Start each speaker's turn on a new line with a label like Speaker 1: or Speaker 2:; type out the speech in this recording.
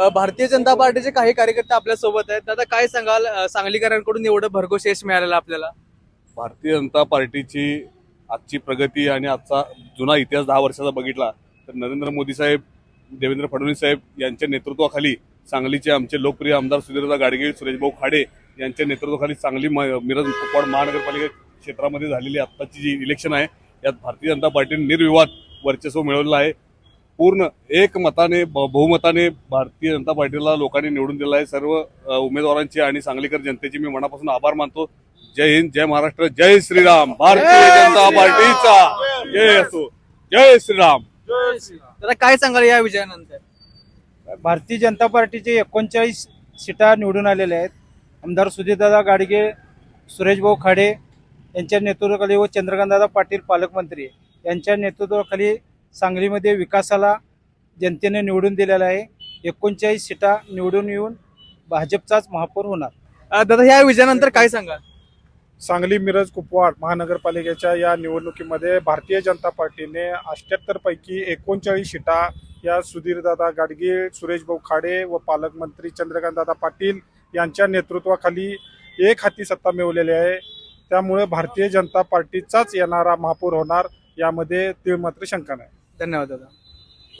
Speaker 1: भारतीय जनता पार्टीचे काही कार्यकर्ते आपल्यासोबत आहेत. दादा काय सांगाल? सांगलीकरांकडून एवढं भरघोस यश मिळालेलं आपल्याला?
Speaker 2: भारतीय जनता पार्टीची आजची प्रगती आणि आजचा जुना इतिहास दहा वर्षाचा बघितला तर नरेंद्र मोदी साहेब देवेंद्र फडणवीस साहेब यांच्या नेतृत्वाखाली सांगलीचे आमचे लोकप्रिय आमदार सुधीरदा गाडगे सुरेशभाऊ खाडे यांच्या नेतृत्वाखाली सांगली म- मिरज कुपवाड महानगरपालिका क्षेत्रामध्ये झालेली आत्ताची जी इलेक्शन आहे यात भारतीय जनता पार्टीने निर्विवाद वर्चस्व मिळवलेलं आहे. पूर्ण एक मताने ब- बहुमताने भारतीय जनता पार्टीला लोकांनी निवडून दिलं आहे. सर्व उमेदवारांचे आणि सांगलीकर जनतेचे मी मनापासून आभार मानतो. जय हिंद जय महाराष्ट्र जय श्रीराम. भारतीय जनता पार्टीचा जय असो. जय श्रीराम.
Speaker 1: दादा काय सांगाल या विजयानंतर?
Speaker 3: भारतीय जनता पार्टीचे एकोणचाळीस सीटा निवडून आलेल्या आहेत. आमदार सुधीरदादा गाडगे सुरेशभाऊ खाडे यांच्या नेतृत्वाखाली व चंद्रकांतदादा पाटील पालकमंत्री यांच्या नेतृत्वाखाली सांगलीमध्ये विकासाला जनतेने निवडून दिलेला आहे. एकोणचाळीस सीटा निवडून येऊन भाजपचाच महापौर होणार.
Speaker 1: दादा या विजयानंतर काय सांगाल?
Speaker 4: सांगली मिरज कुपवाड महानगरपालिकेच्या या निवडणुकीमध्ये भारतीय जनता पार्टीने अठ्याहत्तर पैकी एकोणचाळीस सीटा या सुधीरदादा गाडगे सुरेशभाऊ खाडे व पालकमंत्री चंद्रकांतदादा पाटील यांच्या नेतृत्वाखाली एक हाती सत्ता मिळवलेली आहे. त्यामुळे भारतीय जनता पार्टीचाच येणारा महापौर होणार यामध्ये तीळ मात्र शंका नाही.
Speaker 1: धन्यवाद दादा.